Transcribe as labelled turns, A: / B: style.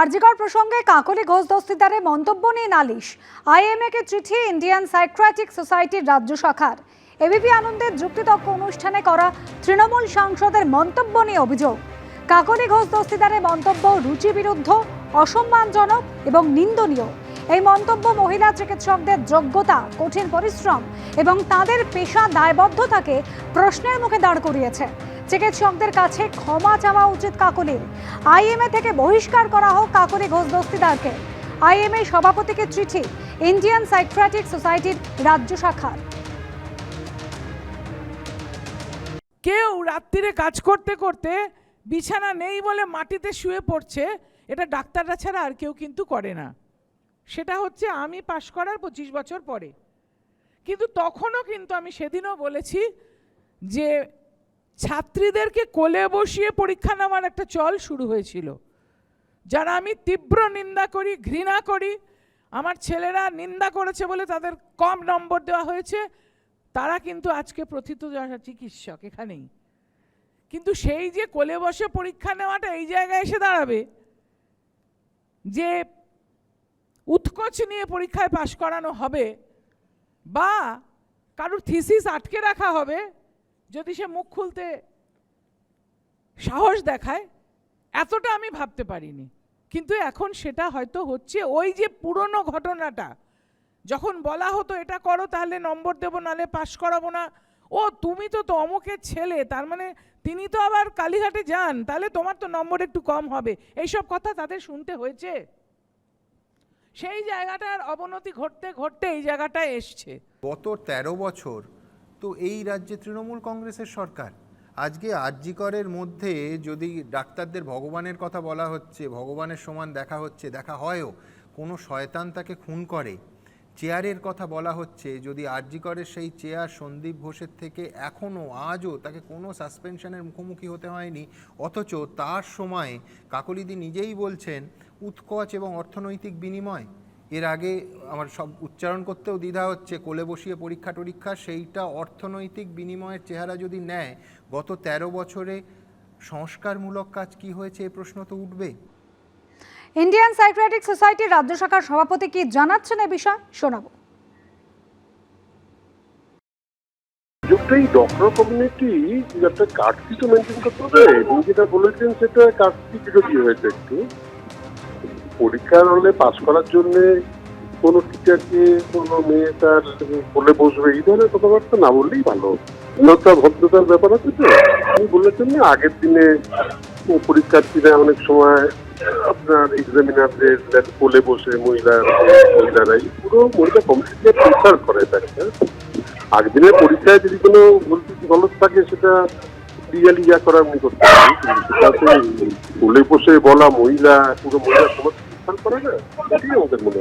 A: আরজিকর প্রসঙ্গে কাকলি ঘোষ দস্তিদারে মন্তব্য নিয়ে নালিশ। আইএমএ কে চিঠি ইন্ডিয়ান সাইক্রাটিক সোসাইটির রাজ্য শাখার। এবিপি আনন্দের যুক্তিতক্ক অনুষ্ঠানে করা তৃণমূল সাংসদের মন্তব্য নিয়ে অভিযোগ। কাকলি ঘোষ দস্তিদারে মন্তব্য রুচি বিরুদ্ধ, অসম্মানজনক এবং নিন্দনীয়। এই মন্তব্য মহিলা চিকিৎসকদের যোগ্যতা, কঠিন পরিশ্রম এবং তাদের পেশা দায়বদ্ধতাকে প্রশ্নের মুখে দাঁড় করিয়েছে। চিকিৎসকদের কাছে ক্ষমা চাওয়া উচিত কাকলির। আইএমএ থেকে বহিষ্কার করা হোক কাকলি ঘোষ দস্তিদারকে। আইএমএ সভাপতিকে চিঠি, ইন্ডিয়ান সাইক্রাটিক সোসাইটির রাজ্য শাখার।
B: কেউ রাত্রিরে কাজ করতে করতে বিছানা নেই বলে মাটিতে শুয়ে পড়ছে, এটা ডাক্তাররা ছাড়া আর কেউ কিন্তু করে না। সেটা হচ্ছে আমি পাশ করার পঁচিশ বছর পরে। কিন্তু তখনও কিন্তু আমি সেদিনও বলেছি যে ছাত্রীদেরকে কোলে বসিয়ে পরীক্ষা নেওয়ার একটা চল শুরু হয়েছিল। যারা আমি তীব্র নিন্দা করি, ঘৃণা করি, আমার ছেলেরা নিন্দা করেছে বলে তাদের কম নম্বর দেওয়া হয়েছে, তারা কিন্তু আজকে প্রথিত চিকিৎসক এখানেই। কিন্তু সেই যে কোলে বসে পরীক্ষা নেওয়াটা এই জায়গায় এসে দাঁড়াবে, যে উৎকোচ নিয়ে পরীক্ষায় পাশ করানো হবে বা কারোর থিসিস আটকে রাখা হবে যদি সে মুখ খুলতে সাহস দেখায়, এতটা আমি ভাবতে পারিনি। কিন্তু এখন সেটা হয়তো হচ্ছে ওই যে পুরনো ঘটনাটা। যখন বলা হতো, এটা করো, তাহলে নম্বর দেবো নালে পাশ করাবো না। ও, তুমি তো তো অমুকের ছেলে, তার মানে তিনি তো আবার কালীঘাটে যান, তাহলে তোমার তো নম্বর একটু কম হবে। এইসব কথা তাদের শুনতে হয়েছে। সেই জায়গাটার অবনতি ঘটতে ঘটতে এই জায়গাটায় এসছে।
C: গত ১৩ বছর তো এই রাজ্যে তৃণমূল কংগ্রেসের সরকার। আজকে আরজিকরের মধ্যে যদি ডাক্তারদের ভগবানের কথা বলা হচ্ছে, ভগবানের সমান দেখা হচ্ছে, দেখা হয়ও, কোনো শয়তান তাকে খুন করে। চেয়ারের কথা বলা হচ্ছে, যদি আরজিকরের সেই চেয়ার সন্দীপ ঘোষের থেকে এখনও, আজও তাকে কোনো সাসপেনশনের মুখোমুখি হতে হয়নি, অথচ তার সময়ে কাকলিদি নিজেই বলছেন, উৎকচ এবং অর্থনৈতিক বিনিময়। এর আগে আমার সব উচ্চারণ করতেও দ্বিধা হচ্ছে কোলে বসিয়ে পরীক্ষা টরীক্ষা সেইটা অর্থনৈতিক বিনিময়ের চেহারা যদি নেয় গত ১৩ বছরে সংস্কারমূলক কাজ কি হয়েছে এই প্রশ্ন তো উঠবে।
A: ইন্ডিয়ান সাইক্রাটিক সোসাইটির রাজ্য শাখার সভাপতি কি জানাচ্ছেন এ বিষয়? শোনাবো।
D: ডক্টর কমিউনিটি একটা তো মেনটেন করতে হবে উনি যেটা বলেছেন সেটা কাটসি বিরোধী হয়েছে একটু। পরীক্ষার হলে পাস করার জন্য কোনো টিচারকে কোনো মেয়ে তার বলে বসবে, এই ধরনের কথাবার্তা না বললেই ভালো। উন্নতা ভদ্রতার ব্যাপার আছে তো। উনি বলেছেন না, আগের দিনে পরীক্ষার্থীরা অনেক সময় আপনার এক্সামিনারদের কোলে বসে, মহিলা মহিলারাই পুরো মহিলা কমিটিকে প্রেসার করে তাকে আগের দিনের পরীক্ষায় যদি কোনো গলত থাকে, সেটা লিগালি যা করার উনি করতে কিন্তু সেটাতে কোলে বসে বলা মহিলা, পুরো মহিলা সমাজ それから、ね、企業でも、